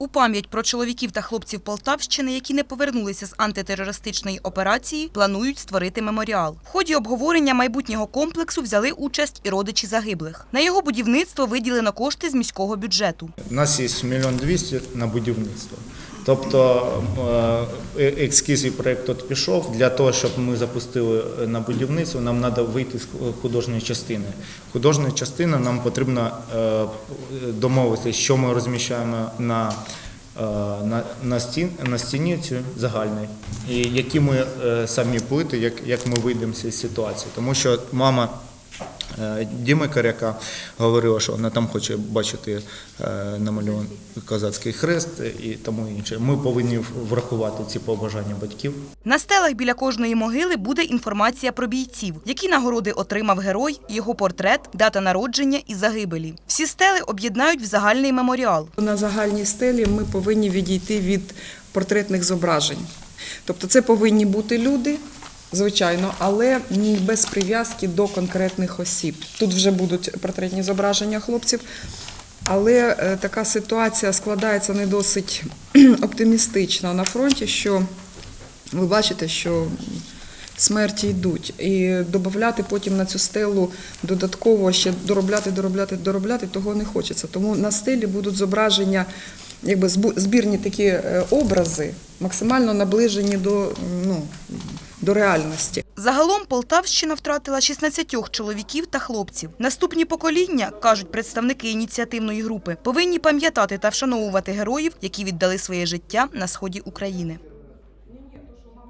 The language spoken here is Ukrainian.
У пам'ять про чоловіків та хлопців Полтавщини, які не повернулися з антитерористичної операції, планують створити меморіал. В ході обговорення майбутнього комплексу взяли участь і родичі загиблих. На його будівництво виділено кошти з міського бюджету. У нас є мільйон двісті на будівництво. Тобто е, ескіз проєкт тут пішов. Для того, щоб ми запустили на будівництво, нам треба вийти з художньої частини. Художня частина нам потрібно е, домовитися, що ми розміщаємо на, е, на, на, стін, на стіні і які ми е, самі плити, як, як ми вийдемо з цієї ситуації. Тому що мама. Е, Діми Коряка говорила, що вона там хоче бачити е, намальований козацький хрест і тому інше. Ми повинні врахувати ці побажання батьків. На стелах біля кожної могили буде інформація про бійців, які нагороди отримав герой, його портрет, дата народження і загибелі. Всі стели об'єднають в загальний меморіал. На загальній стелі ми повинні відійти від портретних зображень. Тобто це повинні бути люди, звичайно, але без прив'язки до конкретних осіб. Тут вже будуть портретні зображення хлопців. Але е, така ситуація складається не досить оптимістично на фронті, що ви бачите, що смерті йдуть. І додати потім на цю стелу додатково ще доробляти, доробляти, доробляти, того не хочеться. Тому на стелі будуть зображення, якби збірні такі е, образи, максимально наближені до, ну, до реальності. Загалом Полтавщина втратила 16 чоловіків та хлопців. Наступні покоління, кажуть представники ініціативної групи, повинні пам'ятати та вшановувати героїв, які віддали своє життя на сході України.